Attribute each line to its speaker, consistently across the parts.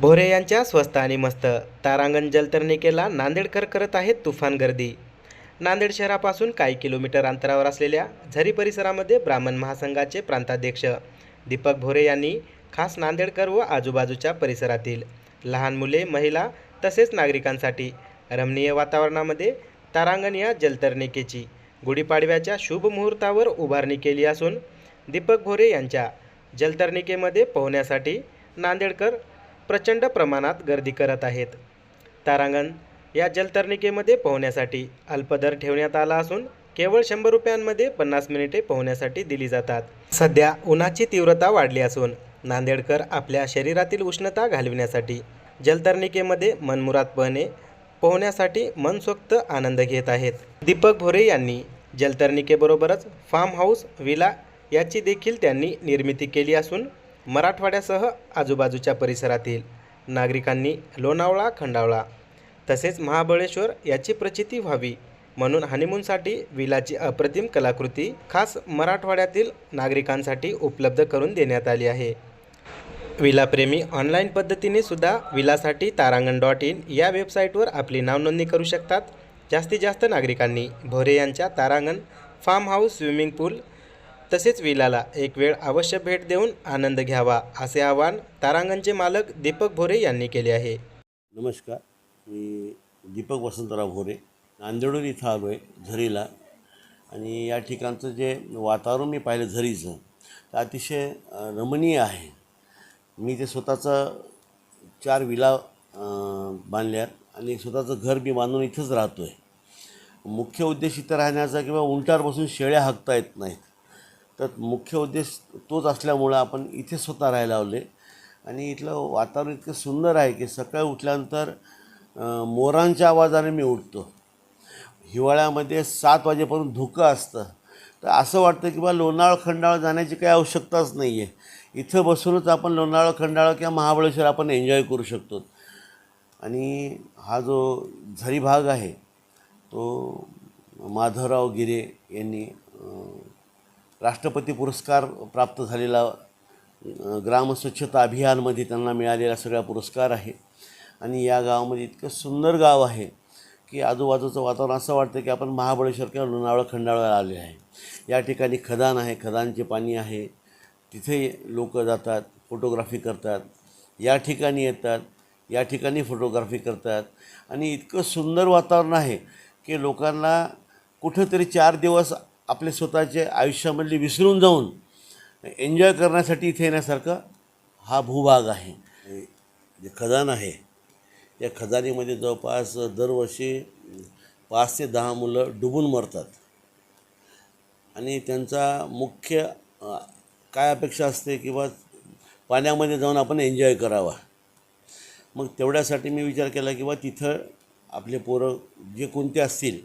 Speaker 1: भोरे यांच्या स्वस्त आणि मस्त. तारांगण जलतरणिकेला नांदेडकर करत आहेत तुफान गर्दी. नांदेड शहरापासून काही किलोमीटर अंतरावर असलेल्या झरी परिसरामध्ये ब्राह्मण महासंघाचे प्रांताध्यक्ष दीपक भोरे यांनी खास नांदेडकर व आजूबाजूच्या परिसरातील लहान मुले महिला तसेच नागरिकांसाठी रमणीय वातावरणामध्ये तारांगण या जलतरणिकेची गुढीपाडव्याच्या शुभ मुहूर्तावर उभारणी केली असून दीपक भोरे यांच्या जलतरणिकेमध्ये पोहण्यासाठी नांदेडकर प्रचंड प्रमाणात गर्दी करत आहेत. तारांगण या जलतरणिकेमध्ये पोहण्यासाठी अल्पदर ठेवण्यात आला असून केवळ शंभर रुपयांमध्ये पन्नास मिनिटे पोहण्यासाठी दिली जातात. सध्या उन्हाची तीव्रता वाढली असून नांदेडकर आपल्या शरीरातील उष्णता घालविण्यासाठी जलतरणिकेमध्ये मनमुराद पोहणे पोहण्यासाठी मनसोक्त आनंद घेत आहेत. दीपक भोरे यांनी जलतरणिकेबरोबरच फार्म हाऊस विला याची देखील त्यांनी निर्मिती केली असून मराठवाड्यासह आजूबाजूच्या परिसरातील नागरिकांनी लोणावळा खंडावळा तसेच महाबळेश्वर याची प्रचिती व्हावी म्हणून हनीमूनसाठी विलाची अप्रतिम कलाकृती खास मराठवाड्यातील नागरिकांसाठी उपलब्ध करून देण्यात आली आहे. विलाप्रेमी ऑनलाईन पद्धतीने सुद्धा विलासाठी तारांगण डॉट इन या वेबसाईटवर आपली नावनोंदणी करू शकतात. जास्तीत जास्त नागरिकांनी भोरे यांच्या Tarangan farm house swimming pool तसेच विलाला एक वेळ अवश्य भेट देऊन आनंद घ्यावा असे आवाहन तारांगणचे मालक दीपक भोरे यांनी केले आहे.
Speaker 2: नमस्कार मी दीपक वसंतराव भोरे नांदेडून इथं आलो आहे झरीला. आणि या ठिकाणचं जे वातावरण मी पाहिलं झरीचं तर अतिशय रमणीय आहे. मी ते स्वतःचं चार विला बांधल्या बांधल्यात आणि स्वतःचं घर मी बांधून इथंच राहतो आहे मुख्य उद्देश इथं राहण्याचा किंवा उंटावर बसून शेळ्या हाकता येत नाहीत. तर मुख्य उद्देश तोच असल्यामुळं आपण इथे स्वतः राहायला लावले. आणि इथलं वातावरण इतकं सुंदर आहे की सकाळी उठल्यानंतर मोरांच्या आवाजाने मी उठतो. हिवाळ्यामध्ये सात वाजेपर्यंत धुकं असतं. तर असं वाटतं की बा लोणावळ खंडाळा जाण्याची काही आवश्यकताच नाही आहे इथं बसूनच आपण लोणावळ खंडाळा किंवा महाबळेश्वर आपण एन्जॉय करू शकतो. आणि हा जो झरी भाग आहे तो माधवराव गिरे यांनी राष्ट्रपती पुरस्कार प्राप्त झालेला ग्रामस्वच्छता ग्राम स्वच्छता अभियानमध्ये त्यांना मिळालेला सगळा पुरस्कार आहे. आणि या गावामध्ये इतकं सुंदर गाव आहे की आजूबाजूचं वातावरण असं वाटतं की आपण महाबळेश्वर किंवा लोणावळा खंडाळा आले आहे. या ठिकाणी खदान आहे खदानचे पाणी आहे. तिथे लोक जातात फोटोग्राफी करतात. या ठिकाणी येतात या ठिकाणी फोटोग्राफी करतात. आणि इतकं सुंदर वातावरण आहे की लोकांना कुठंतरी चार दिवस आपले स्वतःचे आयुष्यामधले विसरून जाऊन एन्जॉय करण्यासाठी इथे येण्यासारखा हा भूभाग आहे. जे खदान आहे या खदानीमध्ये जवळपास दरवर्षी पाच ते दहा मुलं डुबून मरतात. आणि त्यांचा मुख्य काय अपेक्षा असते किंवा पाण्यामध्ये जाऊन आपण एन्जॉय करावा. मग तेवढ्यासाठी मी विचार केला की बा तिथं आपले पोरं जे कोणते असतील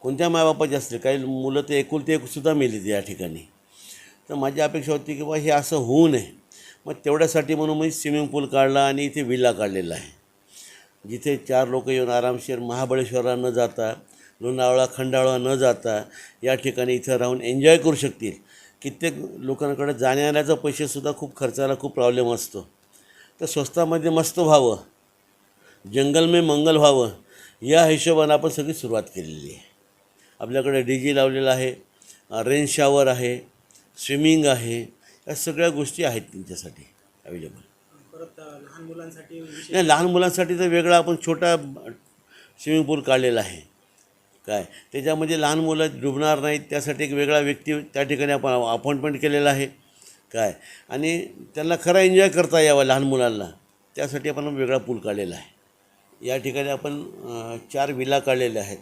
Speaker 2: कोणत्या मायबापाचे असतील? काही मुलं ते एकुलते एकसुद्धा मेलीत या ठिकाणी. तर माझी अपेक्षा होती की बा हे असं होऊ नये. मग तेवढ्यासाठी म्हणून मी स्विमिंग पूल काढला आणि इथे विल्ला काढलेला आहे. जिथे चार लोक येऊन आरामशीर महाबळेश्वरला न जाता लोणावळा खंडाळा न जाता या ठिकाणी इथं राहून एन्जॉय करू शकतील. कित्येक लोकांकडे जाण्या पैसेसुद्धा खूप खर्चाला खूप प्रॉब्लेम असतो. तर स्वस्तामध्ये मस्त व्हावं. जंगल में मंगल व्हावं. या हिशोबानं आपण सगळी सुरुवात केलेली आहे. आपल्याकडे डी जी लावलेला आहे रेन शॉवर आहे स्विमिंग आहे या सगळ्या गोष्टी आहेत त्यांच्यासाठी अवेलेबल.
Speaker 1: परत लहान मुलांसाठी
Speaker 2: नाही लहान मुलांसाठी तर वेगळा आपण छोटा स्विमिंग पूल काढलेला आहे. काय? त्याच्यामध्ये लहान मुलं डुबणार नाहीत त्यासाठी एक वेगळा व्यक्ती त्या ठिकाणी आपण अपॉइंटमेंट केलेला आहे. काय? आणि त्यांना खरा एन्जॉय करता यावा लहान मुलांना. त्यासाठी आपण वेगळा पूल काढलेला आहे. या ठिकाणी आपण चार विला काढलेल्या आहेत.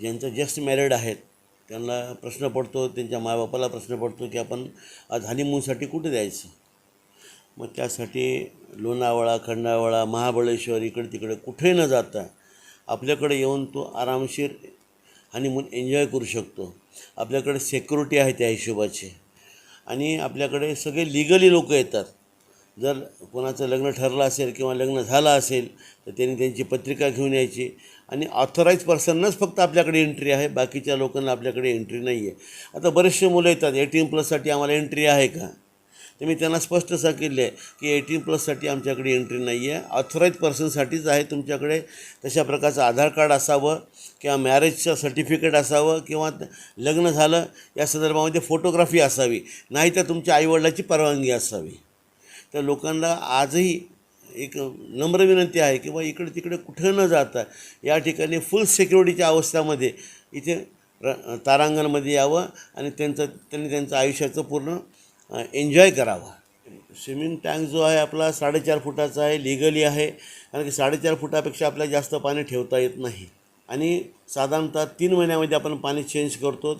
Speaker 2: ज्यांचं जस्ट मॅरिड आहेत त्यांना प्रश्न पडतो त्यांच्या मायबापाला प्रश्न पडतो की आपण आज हनीमूनसाठी कुठे जायचं? मग त्यासाठी लोणावळा खंडावळा महाबळेश्वर इकडे तिकडे कुठे न जाता आपल्याकडे येऊन तो आरामशीर हनीमून एन्जॉय करू शकतो. आपल्याकडे सेक्युरिटी आहे त्या हिशोबाची. आणि आपल्याकडे सगळे लिगली लोक येतात. जर कोणाचं लग्न ठरलं असेल किंवा लग्न झालं असेल तर त्यांनी त्यांची पत्रिका घेऊन यायची. आणि ऑथराईज पर्सननंच फक्त आपल्याकडे एंट्री आहे बाकीच्या लोकांना आपल्याकडे एंट्री नाही आहे आता बरेचसे मुलं येतात एटीन प्लससाठी आम्हाला एंट्री आहे का? तर मी त्यांना स्पष्ट सांगितले आहे की एटीन प्लससाठी आमच्याकडे एंट्री नाही आहे ऑथराईज पर्सनसाठीच आहे तुमच्याकडे. तशा प्रकारचं आधार कार्ड असावं किंवा मॅरेजचं सर्टिफिकेट असावं किंवा लग्न झालं या संदर्भामध्ये फोटोग्राफी असावी. नाही तर तुमच्या आईवडिलाची परवानगी असावी. तर लोकांना आजही एक नम्र विनंती आहे की बा इकडे तिकडे कुठं न जाता या ठिकाणी फुल सिक्युरिटीच्या अवस्थामध्ये इथे र तारांगणमध्ये यावं आणि त्यांचं त्यांनी त्यांचं आयुष्याचं पूर्ण एन्जॉय करावा. स्विमिंग टँक जो आहे आपला साडेचार फुटाचा आहे लिगली आहे कारण की साडेचार फुटापेक्षा आपल्याला जास्त पाणी ठेवता येत नाही. आणि साधारणतः तीन महिन्यामध्ये आपण पाणी चेंज करतो.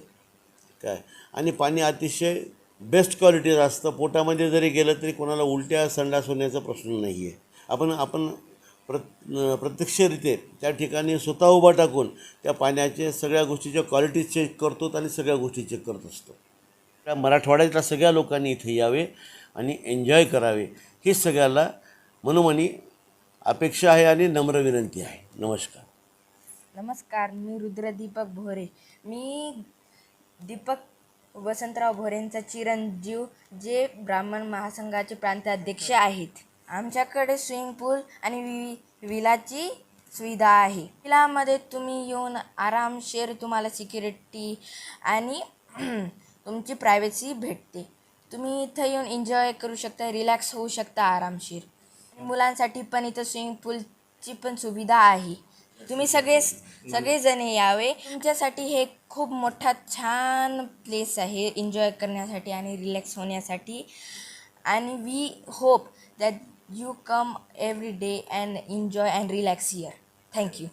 Speaker 2: काय? आणि पाणी अतिशय बेस्ट क्वालिटीचं असतं. पोटामध्ये जरी गेलं तरी कोणाला उलट्या संडास होण्याचा प्रश्न नाही आहे आपण आपण प्र प्रत्यक्षरित्या त्या ठिकाणी स्वतः उभा टाकून त्या पाण्याचे सगळ्या गोष्टीच्या क्वालिटी चेक करतो आणि सगळ्या गोष्टी चेक करत असतो. त्या मराठवाड्यातल्या सगळ्या लोकांनी इथे यावे आणि एन्जॉय करावे. ही सगळ्याला मनोमनी अपेक्षा आहे आणि नम्र विनंती आहे. नमस्कार.
Speaker 3: नमस्कार मी रुद्रदीपक भोरे. मी दीपक वसंतराव भोरेंचा चिरंजीव जे ब्राह्मण महासंघाचे प्रांताध्यक्ष आहेत. आमच्याकडे स्विमिंग पूल आणि वि विलाची सुविधा आहे. विलामध्ये तुम्ही येऊन आरामशीर तुम्हाला सिक्युरिटी आणि तुमची प्रायव्हसी भेटते. तुम्ही इथं येऊन एन्जॉय करू शकता रिलॅक्स होऊ शकता आरामशीर. मुलांसाठी पण इथं स्विमिंग पूलची पण सुविधा आहे. तुम्ही सगळे सगळेजण यावे. तुमच्यासाठी हे खूप मोठा छान प्लेस आहे एन्जॉय करण्यासाठी आणि रिलॅक्स होण्यासाठी. आणि we hope that you come every day and enjoy and relax here thank you